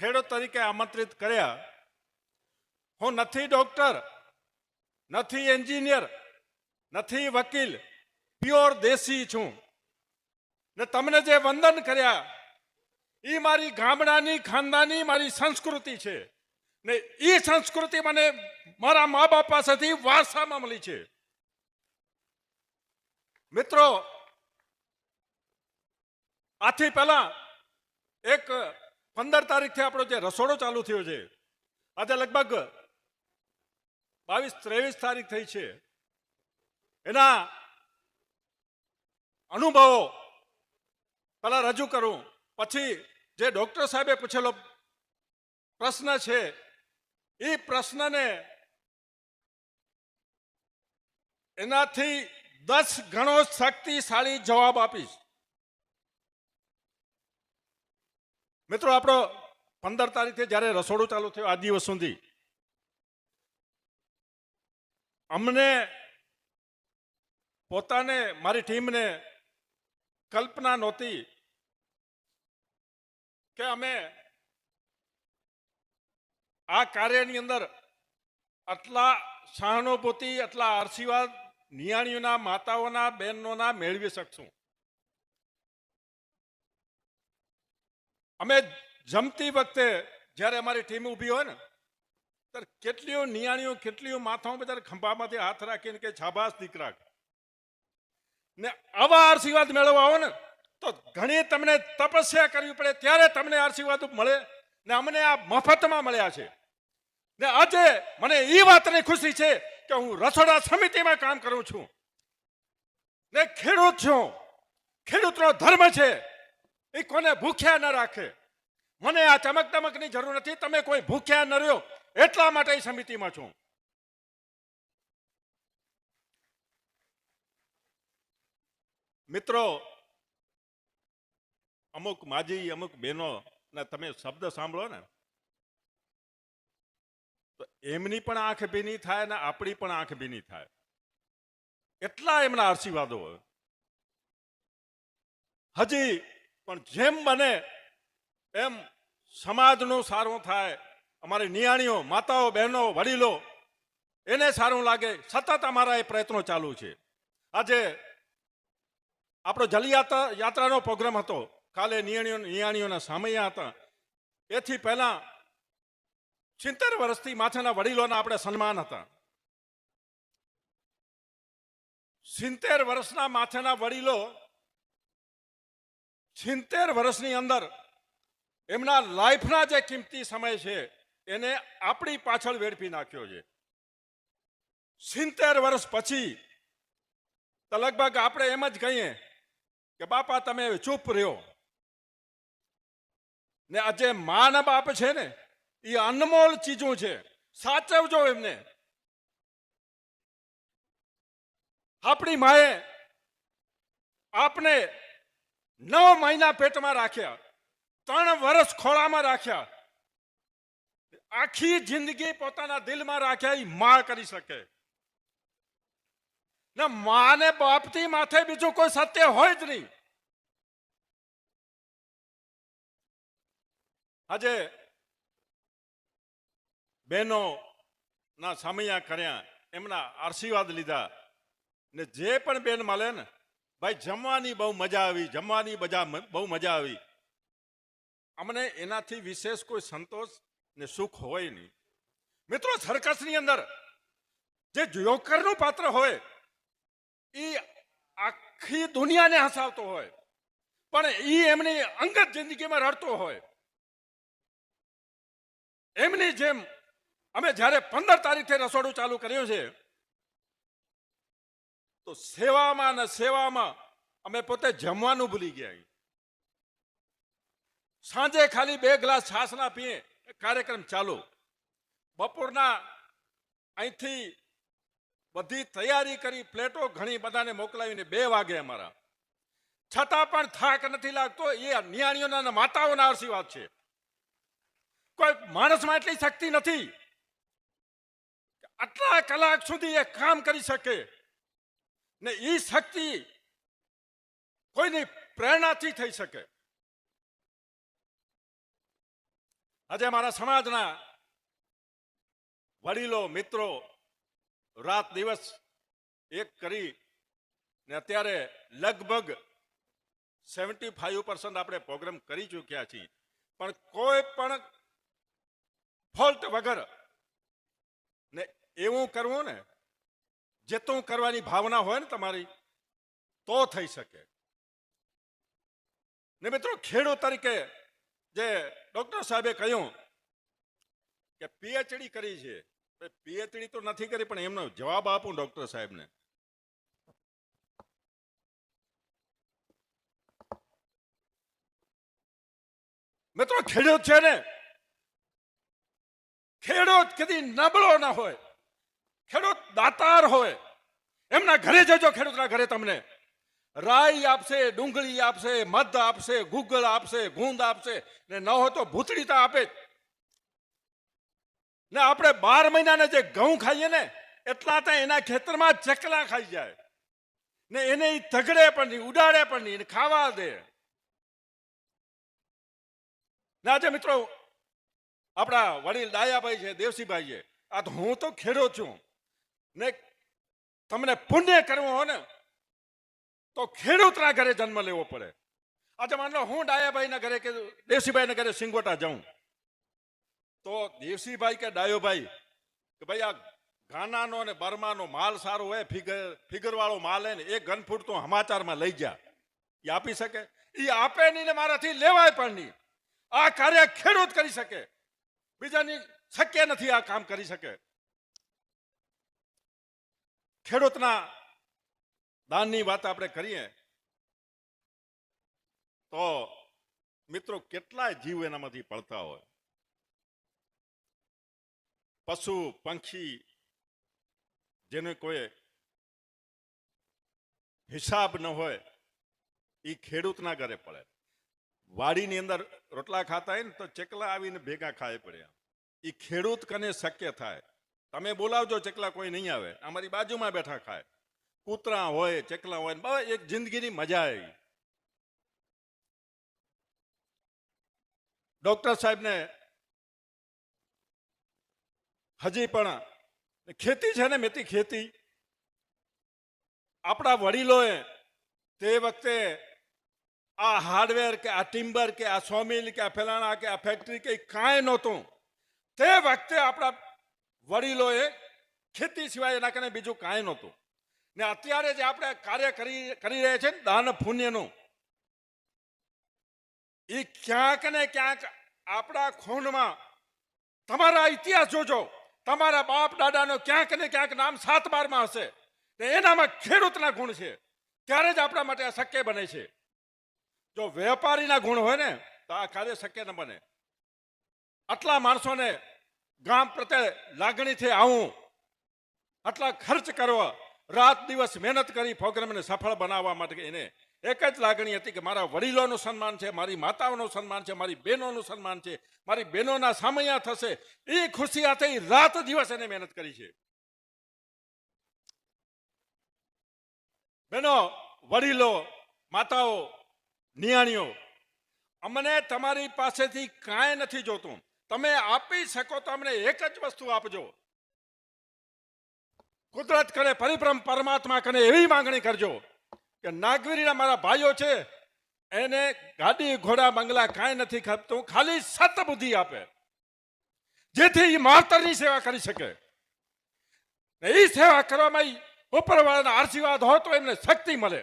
ખેડૂત તરીકે આમંત્રિત કર્યા. હું નથી ડોક્ટર, નથી એન્જિનિયર, નથી વકીલ, પ્યોર દેશી છું. ને તમને જે વંદન કર્યા એ મારી ગામડાની, ખાનદાની મારી સંસ્કૃતિ છે. ને એ સંસ્કૃતિ મને મારા મા બાપ પાસેથી વારસામાં મળી છે. મિત્રો, આથી પહેલા એક પંદર તારીખથી આપણો જે રસોડો ચાલુ થયો છે, આજે લગભગ બાવીસ ત્રેવીસ તારીખ થઈ છે. એના અનુભવો પહેલા રજૂ કરું. પછી જે ડોક્ટર સાહેબે પૂછેલો પ્રશ્ન છે, એ પ્રશ્નને એનાથી દસ ગણો શક્તિશાળી જવાબ આપીશ. મિત્રો, આપણો પંદર તારીખે જ્યારે રસોડું ચાલુ થયું આ દિવસ સુધી, અમને પોતાને, મારી ટીમને કલ્પના નહોતી કે અમે આ કાર્યની અંદર આટલા સહાનુભૂતિ, આટલા આશીર્વાદ નિયાણીઓના, માતાઓના, બહેનોના મેળવી શકશું. અમે જમતી વખતે જ્યારે અમારી ટીમ ઊભી હોય ને, ત્યારે કેટલીઓ નિયાણીઓ, કેટલીઓ માથાઓ બધા ખંભામાંથી હાથ રાખીને કે છાબાસ દીકરા ને આવા આશીર્વાદ મેળવવા હોય ને, તો ઘણી તમને તપસ્યા કરવી પડે, ત્યારે તમને આશીર્વાદ મળે ને અમને આ મફતમાં મળ્યા છે. ને આજે મને એ વાતની ખુશી છે કે હું રસોડા સમિતિમાં કામ કરું છું. ને ખેડૂત છું. ખેડૂતનો ધર્મ છે. એ કોને ભૂખ્યા ન રાખે? મને આ ચમક દમકની જરૂર નથી, તમે કોઈ ભૂખ્યા ન રહ્યો, એટલા માટે સમિતિમાં છું. મિત્રો, અમુક માજી, અમુક બહેનો ને તમે શબ્દ સાંભળો ને, તો એમની પણ આંખ ભીની થાય ને આપણી પણ આંખ ભીની થાય. એટલા એમના આશીર્વાદો હજી પણ જેમ બને એમ સમાજનું સારું થાય. અમારી નિયાણીઓ, માતાઓ, બહેનો, વડીલો, એને સારું લાગે. સતત અમારા એ પ્રયત્નો ચાલુ છે. આજે આપણો જલયાત્રા, યાત્રાનો પ્રોગ્રામ હતો. કાલે નિયાણીઓ, નિયાણીઓના સામૈયા હતા. એથી પહેલા સિત્તેર વર્ષથી માથાના વડીલોના આપણે સન્માન હતા. સિત્તેર વર્ષના માથાના વડીલો સિત્તેર વર્ષની અંદર એમના લાઈફના જે કિંમતી સમય છે, એને આપણી પાછળ વેડફી નાખ્યો છે. સિત્તેર વર્ષ પછી તો લગભગ આપણે એમ જ કહીએ કે, બાપા, તમે ચૂપ રહ્યો. ને આ જે માન બાપ છે ને, એ અનમોલ ચીજો છે. સાચવજો એમને. આપણી માએ આપને નવ મહિના પેટમાં રાખ્યા. ત્રણ વર્ષ ખોળામાં રાખ્યા. આખી જિંદગી પોતાના દિલમાં રાખ્યા એ માં કરી શકે. ને માને બાપથી માથે બીજું કોઈ સત્ય હોય જ નહીં. આજે બહેનો ના સામૈયા કર્યા, એમના આશીર્વાદ લીધા. ને જે પણ બેન મળે ને ભાઈ, જમવાની બહુ મજા આવી, જમવાની મજા બહુ મજા આવી. અમને એનાથી વિશેષ કોઈ સંતોષ ને સુખ હોય નહીં. મિત્રો, સર્કસની અંદર જે જોકરનું પાત્ર હોય, એ આખી દુનિયાને હસાવતો હોય, પણ એ એમની અંગત જિંદગીમાં રડતો હોય. એમની જેમ અમે જ્યારે પંદર તારીખે રસોડું ચાલુ કર્યું છે તો સેવામાં ને સેવામાં અમે પોતે જમવાનું ભૂલી ગયા સાંજે ખાલી બે ગ્લાસ છાસના પીએ કાર્યક્રમ ચાલુ. બપોરના અહીંથી બધી તૈયારી કરી, પ્લેટો ઘણી બધાને મોકલાવીને બે વાગે અમારા. છતાં પણ થાક નથી લાગતો, એ નિયાણીઓના અને માતાઓના આશીર્વાદ છે. કોઈ માણસમાં એટલી શક્તિ નથી આટલા કલાક સુધી એ કામ કરી શકે. ને એ શક્તિ કોઈની પ્રેરણાથી થઈ શકે. આજે મારા સમાજના વડીલો, મિત્રો રાત દિવસ એક કરી ને અત્યારે લગભગ સેવન્ટી ફાઈવ પર્સન્ટ આપણે પ્રોગ્રામ કરી ચૂક્યા છીએ. પણ કોઈ પણ ફોલ્ટ વગર ને એવું કરવું ને જેતું કરવાની ભાવના હોય ને તમારી, તો થઈ શકે. ને મિત્રો, ખેડૂત તરીકે જે ડોક્ટર સાહેબે કહ્યું કે પીએચડી કરી છે. પીએચડી તો નથી કરી, પણ એમનો જવાબ આપું ડોક્ટર સાહેબને. મિત્રો, ખેડૂત છે ને, ખેડૂત કદી નબળો ના હોય. ખેડૂત દાતાર હોય. એમના ઘરે જજો ખેડૂતના ઘરે તમને. રાઈ આપશે, ડુંગળી આપશે, મધ આપશે ગુગળ આપશે, ગુંદ આપશે. ને ન હોય તો ભૂતળી તો આપે જ. ને આપણે બાર મહિનાને જે ઘઉં ખાઈએ ને, એટલા તો એના ખેતરમાં ચકલા ખાઈ જાય. ને એને તગડે પણ નહીં, ઉડાડે પણ નહીં ખાવા દે. ને આજે મિત્રો, આપણા વડીલ ડાયાભાઈ છે દેવસીભાઈ છે આ તો હું તો ખેડૂત છું. ને તમને પુણ્ય કરવું હોય ને, તો ખેડૂતના ઘરે જન્મ લેવો પડે. આજે માન લો હું ડાયાભાઈના ઘરે કે દેવસીભાઈના ઘરે સિંગોટા જાઉં. તો દેવસીભાઈ કે ડાયોભાઈ, કે ભાઈ આ ગાનાનો ને બર્માનો માલ સારો હોય, ફિગર, ફિગરવાળો માલ હે ને, એ ગનફૂટ તો સમાચારમાં લઈ જા એ આપી શકે? એ આપે નહીં ને મારાથી લેવાય પણ નહીં. આ કાર્ય ખેડૂત કરી શકે. બીજાની શક્ય નથી આ કામ કરી શકે. ખેડૂતના દાનની વાત આપણે કરીએ, તો મિત્રો કેટલાય જીવ એનામાંથી પડતા હોય. પશુ, પંખી, જેને કોઈ હિસાબ ન હોય એ ખેડૂતના ઘરે પડે. વાડીની અંદર રોટલા ખાતા હોય ને તો ચકલા આવીને ભેગા ખાય પડ્યા. એ ખેડૂત કને શક્ય થાય? તમે બોલાવજો, ચકલા કોઈ નહીં આવે. અમારી બાજુમાં બેઠા ખાય. કૂતરા હોય, ચકલા હોય બસ એક જિંદગીની મજા આવી. ડોક્ટર સાહેબને હજી પણ ખેતી છે ને મેતી ખેતી? આપણા વડીલોએ તે વખતે આ હાર્ડવેર કે આ ટિમ્બર કે આ સોમિલ કે આ ફેલાણા કે આ ફેક્ટરી કે કાંઈ નહોતું. તે વખતે આપણા વડીલોએ ખેતી સિવાય એના કારણે બીજું કાંઈ નહોતું. ને અત્યારે જે આપણે કાર્ય કરી કરી રહ્યા છે ને દાન પુણ્યનું, એ ક્યાંક ને ક્યાંક આપણા ખૂનમાં, તમારા ઇતિહાસ જોજો, તમારા બાપ દાદાનો ક્યાંક ને ક્યાંક નામ સાત બારમાં હશે. ને એનામાં ખેડૂતના ગુણ છે. ત્યારે જ આપણા માટે શક્ય બને છે. જો વેપારીના ગુણ હોય ને, તો આ કાર્ય શક્ય ન બને. આટલા માણસોને ગામ પ્રત્યે લાગણીથી આવું. આટલા ખર્ચ કરવા, રાત દિવસ મહેનત કરી પ્રોગ્રામને સફળ બનાવવા માટે એને એક જ લાગણી હતી કે મારા વડીલોનું સન્માન છે, મારી માતાઓનું સન્માન છે, મારી બહેનોનું સન્માન છે, મારી બહેનોના સામૈયા થશે. એ ખુશી હાથે રાત દિવસ એને મહેનત કરી છે. બહેનો, વડીલો, માતાઓ, નિયાણીઓ, અમને તમારી પાસેથી કાંઈ નથી જોતું. તમે આપી શકો તો અમને એક જ વસ્તુ આપજો. કુદરત કરે પરિભ્રમ પરમાત્મા કરે એવી માંગણી કરજો કે નાગવીરીના મારા ભાઈઓ છે, એને ગાડી, ઘોડા, બંગલા કાંઈ નથી ખપતું, ખાલી સતબુદ્ધિ આપે. જેથી એ માવતરની સેવા કરી શકે. એ સેવા કરવામાં ઉપરવાળાના આશીર્વાદ હોય તો એમને શક્તિ મળે.